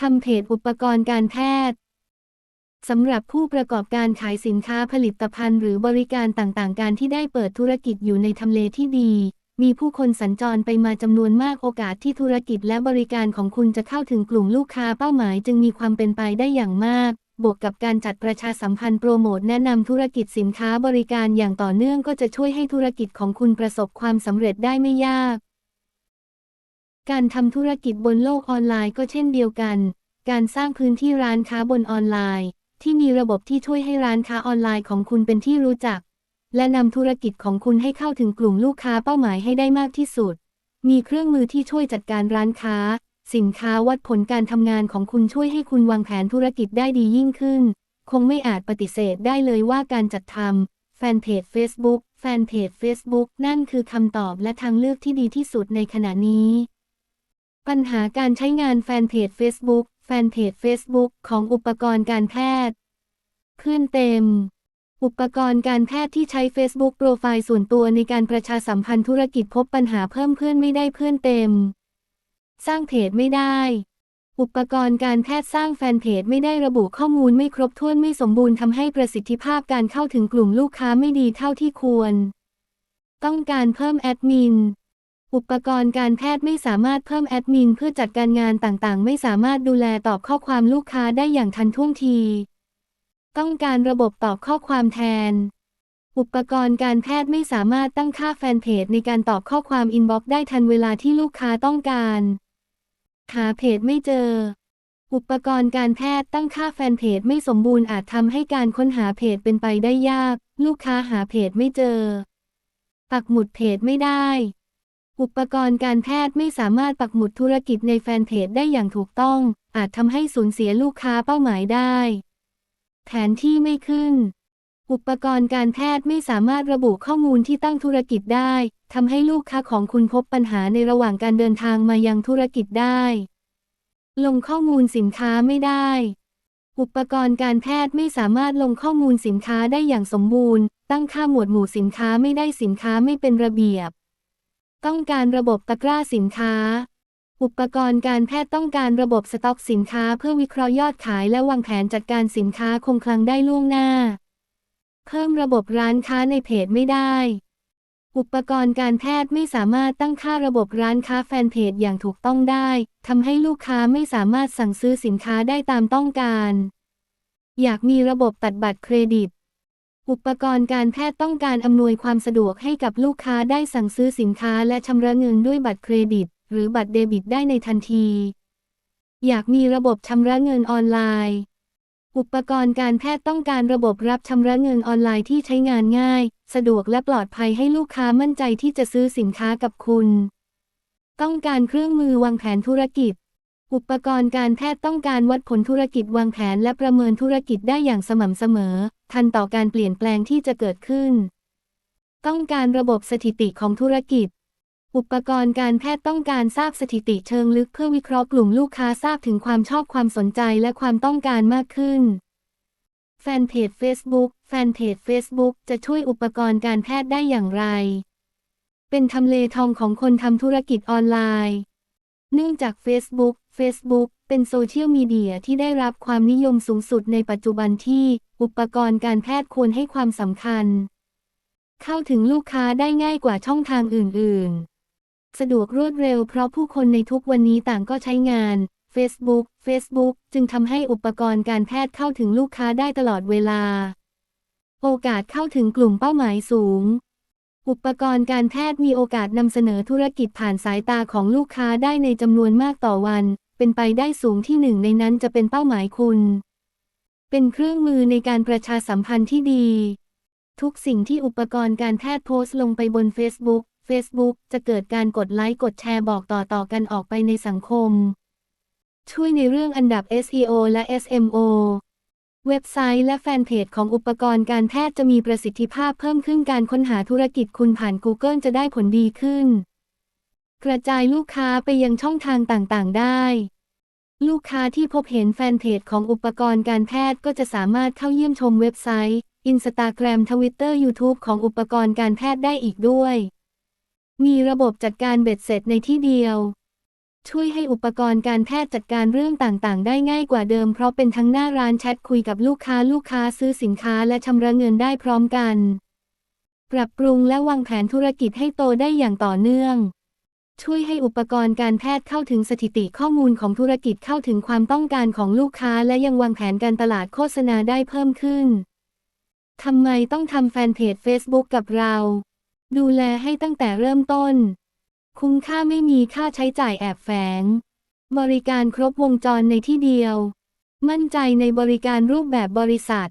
ทำเพจอุปกรณ์การแพทย์สำหรับผู้ประกอบการขายสินค้าผลิตภัณฑ์หรือบริการต่างๆ การที่ได้เปิดธุรกิจอยู่ในทำเลที่ดี มีผู้คนสัญจรไปมาจำนวนมากโอกาสที่ธุรกิจและบริการของคุณจะเข้าถึงกลุ่มลูกค้าเป้าหมายจึงมีความเป็นไปได้อย่างมาก บวกกับการจัดประชาสัมพันธ์โปรโมทแนะนำธุรกิจสินค้าบริการอย่างต่อเนื่องก็จะช่วยให้ธุรกิจของคุณประสบความสำเร็จได้ไม่ยาก การทำธุรกิจบนโลกออนไลน์ก็เช่นเดียวกัน การสร้างพื้นที่ร้านค้าบนออนไลน์ ที่มีระบบที่ช่วยให้ร้านค้าออนไลน์ของคุณเป็นที่รู้จัก และนำธุรกิจของคุณให้เข้าถึงกลุ่มลูกค้าเป้าหมายให้ได้มากที่สุด มีเครื่องมือที่ช่วยจัดการร้านค้า สินค้าวัดผลการทำงานของคุณช่วยให้คุณวางแผนธุรกิจได้ดียิ่งขึ้น คงไม่อาจปฏิเสธได้เลยว่าการจัดทำแฟนเพจ Facebook แฟนเพจ Facebook นั่นคือคำตอบและทางเลือกที่ดีที่สุดในขณะนี้ ปัญหาการใช้งานแฟนเพจ Facebook แฟนเพจ Facebook ของอุปกรณ์การแพทย์เพื่อนเต็ม อุปกรณ์การแพทย์ที่ใช้ Facebook โปรไฟล์ส่วนตัวในการประชาสัมพันธ์ธุรกิจพบปัญหาเพิ่มเพื่อนไม่ได้เพื่อนเต็ม สร้างเพจไม่ได้ อุปกรณ์การแพทย์สร้างแฟนเพจไม่ได้ระบุข้อมูลไม่ครบถ้วนไม่สมบูรณ์ทำให้ประสิทธิภาพการเข้าถึงกลุ่มลูกค้าไม่ดีเท่าที่ควร ต้องการเพิ่มแอดมิน อุปกรณ์การแพทย์ไม่สามารถเพิ่มแอดมินเพื่อจัดการงานต่างๆ ไม่สามารถดูแลตอบข้อความลูกค้าได้อย่างทันท่วงที ต้องการระบบตอบข้อความแทน อุปกรณ์การแพทย์ไม่สามารถตั้งค่าแฟนเพจในการตอบข้อความอินบ็อกซ์ได้ทันเวลาที่ลูกค้าต้องการ หาเพจไม่เจอ อุปกรณ์การแพทย์ตั้งค่าแฟนเพจไม่สมบูรณ์อาจทำให้การค้นหาเพจเป็นไปได้ยาก ลูกค้าหาเพจไม่เจอ ปักหมุดเพจไม่ได้ อุปกรณ์การแพทย์ไม่สามารถปักหมุดธุรกิจในแฟนเพจได้อย่างถูกต้อง อาจทำให้สูญเสียลูกค้าเป้าหมายได้ แผนที่ไม่ขึ้น อุปกรณ์การแพทย์ไม่สามารถระบุข้อมูลที่ตั้งธุรกิจได้ทำให้ลูกค้าของคุณพบปัญหาในระหว่างการเดินทางมายังธุรกิจได้ ลงข้อมูลสินค้าไม่ได้ อุปกรณ์การแพทย์ไม่สามารถลงข้อมูลสินค้าได้อย่างสมบูรณ์ ตั้งค่าหมวดหมู่สินค้าไม่ได้สินค้าไม่เป็นระเบียบ ต้องการระบบตะกร้าสินค้า อุปกรณ์การแพทย์ต้องการระบบสต็อกสินค้าเพื่อวิเคราะห์ยอดขายและวางแผนจัดการสินค้าคงคลังได้ล่วงหน้า เพิ่มระบบร้านค้าในเพจไม่ได้ อุปกรณ์การแพทย์ไม่สามารถตั้งค่าระบบร้านค้าแฟนเพจอย่างถูกต้องได้ทำให้ลูกค้าไม่สามารถสั่งซื้อสินค้าได้ตามต้องการ อยากมีระบบตัดบัตรเครดิต อุปกรณ์การแพทย์ต้องการอำนวยความสะดวกให้กับลูกค้าได้สั่งซื้อสินค้าและชำระเงินด้วยบัตรเครดิต หรือบัตรเดบิตได้ในทันที อยากมีระบบชำระเงินออนไลน์ อุปกรณ์การแพทย์ต้องการระบบรับชำระเงินออนไลน์ที่ใช้งานง่าย สะดวกและปลอดภัยให้ลูกค้ามั่นใจที่จะซื้อสินค้ากับคุณ ต้องการเครื่องมือวางแผนธุรกิจ อุปกรณ์การแพทย์ต้องการวัดผลธุรกิจวางแผนและประเมินธุรกิจได้อย่างสม่ำเสมอ ทันต่อการเปลี่ยนแปลงที่จะเกิดขึ้น ต้องการระบบสถิติของธุรกิจ อุปกรณ์การแพทย์ต้องการทราบสถิติเชิงลึกเพื่อวิเคราะห์กลุ่มลูกค้าทราบถึงความชอบความสนใจและความต้องการมากขึ้น แฟนเพจ Facebook แฟนเพจ Facebook จะช่วยอุปกรณ์การแพทย์ได้อย่างไร เป็นทำเลทองของคนทำธุรกิจออนไลน์เนื่องจาก Facebook Facebook เป็นโซเชียลมีเดียที่ได้รับความนิยมสูงสุดในปัจจุบันที่ อุปกรณ์การแพทย์ควรให้ความสำคัญ เข้าถึงลูกค้าได้ง่ายกว่าช่องทางอื่น ๆ สะดวกรวดเร็วเพราะผู้คนในทุกวันนี้ต่างก็ใช้งาน Facebook Facebook จึงทำให้อุปกรณ์การแพทย์เข้าถึงลูกค้าได้ตลอดเวลา โอกาสเข้าถึงกลุ่มเป้าหมายสูง อุปกรณ์การแพทย์มีโอกาสนำเสนอธุรกิจผ่านสายตาของลูกค้าได้ในจำนวนมากต่อวัน เป็นไปได้สูงที่หนึ่งในนั้นจะเป็นเป้าหมายคุณ เป็นเครื่องมือในการประชาสัมพันธ์ที่ดี ทุกสิ่งที่อุปกรณ์การแพทย์โพสต์ลงไปบน Facebook Facebook จะเกิดการกดไลค์กดแชร์บอกต่อๆกันออกไปในสังคม ช่วยในเรื่องอันดับ SEO และ SMO เว็บไซต์และแฟนเพจของอุปกรณ์การแพทย์จะมีประสิทธิภาพเพิ่มขึ้นการค้นหาธุรกิจคุณผ่าน Google จะได้ผลดีขึ้น กระจายลูกค้าไปยังช่องทางต่างๆ ได้ ลูกค้าที่พบเห็นแฟนเพจของอุปกรณ์การแพทย์ก็จะสามารถเข้าเยี่ยมชมเว็บไซต์ Instagram Twitter YouTube ของอุปกรณ์การแพทย์ได้อีกด้วย มีระบบจัดการเบ็ดเสร็จในที่เดียว ช่วยให้อุปกรณ์การแพทย์จัดการเรื่องต่างๆ ได้ง่ายกว่าเดิมเพราะเป็นทั้งหน้าร้านแชทคุยกับลูกค้าลูกค้าซื้อสินค้าและชำระเงินได้พร้อมกัน ปรับปรุงและวางแผนธุรกิจให้โตได้อย่างต่อเนื่อง ช่วยให้อุปกรณ์การแพทย์เข้าถึงสถิติข้อมูลของธุรกิจเข้าถึงความต้องการของลูกค้าและยังวางแผนการตลาดโฆษณาได้เพิ่มขึ้นทำไมต้องทำแฟนเพจ Facebook กับเรา ดูแลให้ตั้งแต่เริ่มต้น คุ้มค่าไม่มีค่าใช้จ่ายแอบแฝง บริการครบวงจรในที่เดียว มั่นใจในบริการรูปแบบบริษัท